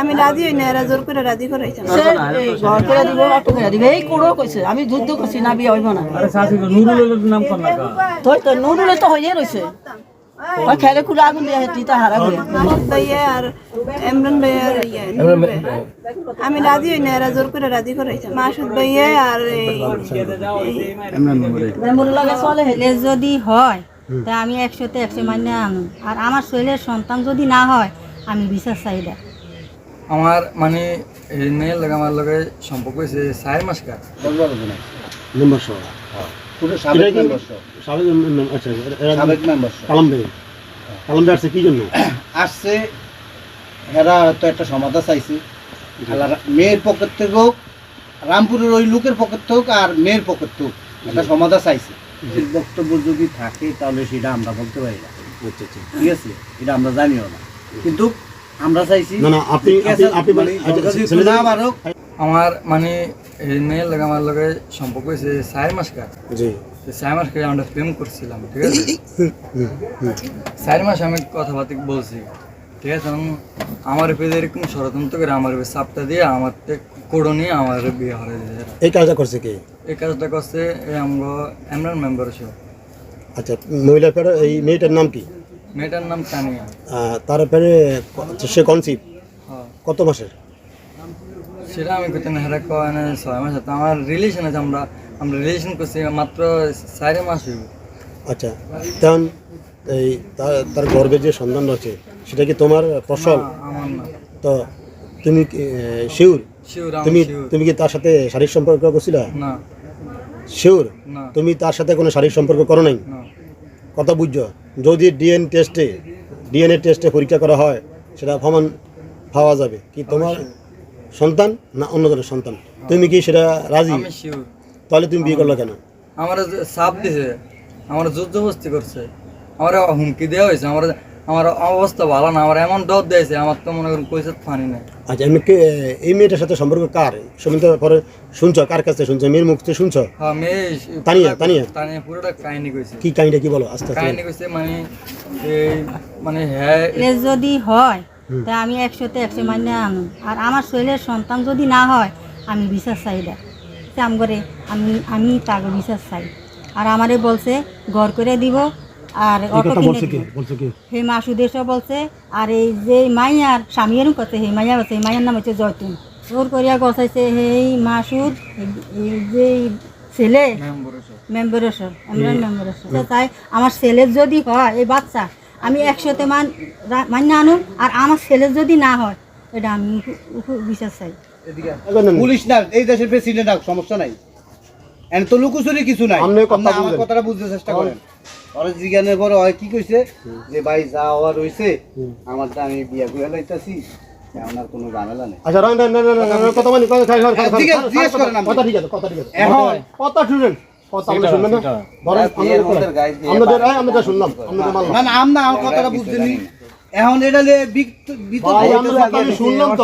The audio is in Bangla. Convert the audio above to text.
আমি রাজি হই না এরা জোর করে রাজি করাইছে সে ঘর করে দিব অটো করে দিব এই কুড়ো কইছে আমি যুদ্ধ করছি না বিয়ে হইব না। তো তো নুরুলে তো হইয়ে রইছে। ওই খেলে খুলে আগুন দিয়ে টিটা হারা করে ভাইয়া আর ইমরান ভাইয়া আর ইয়ে। আমি রাজি হই না এরা জোর করে রাজি করাইছে মাসুদ ভাইয়া আর এই মেমোর লাগে চলে হেলে যদি হয় তা আমি একশোতে একশো মানে আনুন আর আমার ছেলের সন্তান যদি না হয় আমি বিচার চাহিদা আমার মানে এই মেয়ের লগে আমার লগে সম্পর্ক হয়েছে চার মাস মেম্বার সহ। সাবেক মেম- আচ্ছা আসছে কি জন্য? আসছে এরা তো একটা সমাধা চাইছে। মেয়ের পকেট থেকে হোক রামপুরের ওই লোকের পকেট থেকে হোক আর মেয়ের পকেট থেকে হোক একটা সমাধা চাইছে। বক্তব্য যদি থাকে তাহলে সেটা আমরা বলতে পারি না। আচ্ছা আচ্ছা। ঠিক আছে? এটা আমরা জানিও না। কিন্তু আমরা চাইছি না, না, আপনি- আপনি- আপনি মানে আচ্ছা, না আমার মানে এই মেয়ের লগে আমার লগে সম্পর্ক হয়েছে চার মাস কার জি। চার মাস করে আমরা প্রেম করছিলাম ঠিক আছে? চার মাস আমি কথাবার্তা বলছি ঠিক আছে? এখন আমার পেয়ে এরকম ষড়যন্ত্র করে আমার উপরে চাপটা দিয়ে আমার কোড়ো নিয়ে আমার বিয়ে হয়ে যায় এই কাজটা করছে কে? এই কাজটা করছে এই আমরা এমরান মেম্বার আচ্ছা মহিলা এই মেয়েটার নাম কি? মেয়েটার নাম তানিয়া। আহ, তার পেরে সে কনসিভ হ্যাঁ। কত মাসের? সেটা আমি করতে না হেরা কয় না ছয় মাস তো আমার রিলেশন আছে আমরা আমরা রিলেশন করছি মাত্র চার মাস হইব। আচ্ছা তখন এই তার গর্ভে যে সন্তান রয়েছে সেটা কি তোমার ফসল? আমার না। তো তুমি শিওর তুমি তুমি কি তার সাথে শারীরিক সম্পর্ক করছিল? না। শিউর? তুমি তার সাথে কোনো শারীরিক সম্পর্ক করো নাই? কথা বুঝছ? যদি ডিএন টেস্টে ডিএনএ টেস্টে পরীক্ষা করা হয় সেটা প্রমাণ পাওয়া যাবে। কি তোমার সন্তান না অন্য ধরনের সন্তান? তুমি কি সেটা রাজি? তাহলে তুমি বিয়ে করল কেন? আমার চাপ দিছে আমার যুদ্ধ বস্তি করছে। আমার হুমকি দেওয়া হয়েছে আমার আমার অবস্থা ভালো না আমার এমন ডর দিয়েছে আমার তো মনে করুন পয়সা ফানি নাই। আচ্ছা এমনি কে এই মেয়েটার সাথে সম্পর্ক কার? সুমিত পরে শুনছো কার কাছে শুনছো? মেয়ের মুখ থেকে শুনছো? হ্যাঁ মেয়ে তানিয়া, তানিয়া? তানিয়া পুরোটা কাহিনী কইছে। কি কাহিনীটা কি বলো? আস্তে আস্তে কাহিনী কইছে মানে এই মানে হ্যাঁ যদি হয় তা আমি একশোতে একশো মানে আনুন আর আমার ছেলের সন্তান যদি না হয় আমি বিচার চাহিদা কাম করে আমি আমি তাকে বিচার চাই। আর আমারে বলছে ঘর করে দিব আর অটো কিনে বলছে কি? দিব। বলছে কি? হে মাসুদেশও বলছে আর এই যে মাইয়ার স্বামীরও করছে হে মাইয়া বলছে এই মাইয়ার নাম হচ্ছে জয়তুন। ওর করিয়া গছাইছে হেই মাসুদ এই- যে ছেলে মেম্বারের সব আমরা মেম্বারের সব তাই আমার ছেলের যদি হয় এই বাচ্চা আমি একসাথে মান মান্য আনুন আর আমার ছেলের যদি না হয় এটা আমি উপ- চাই। পুলিশ না এই দেশের প্রেসিডেন্ট সমস্যা নাই। এন তো লুকোচুরি কিছু নাই। আমার কথাটা বুঝতে চেষ্টা করেন। ওরা জিজ্ঞানের পরে হয় কি কইছে? যে ভাই যা হওয়ার হইছে আমারটা আমি বিয়া করে লাইতাছি এখন কোনো ঝামেলা নেই। আচ্ছা রান রান রান রান কথা মানে হ্যাঁ, জিজ্ঞেস- জিজ্ঞেস করেন কথা ঠিক আছে কথা ঠিক আছে। এখন কথা শুনেন আমরা আমরা আমরা আমরা আমরা তো আমরা আমার কথাটা এখন এটা আমরা। শুনলাম তো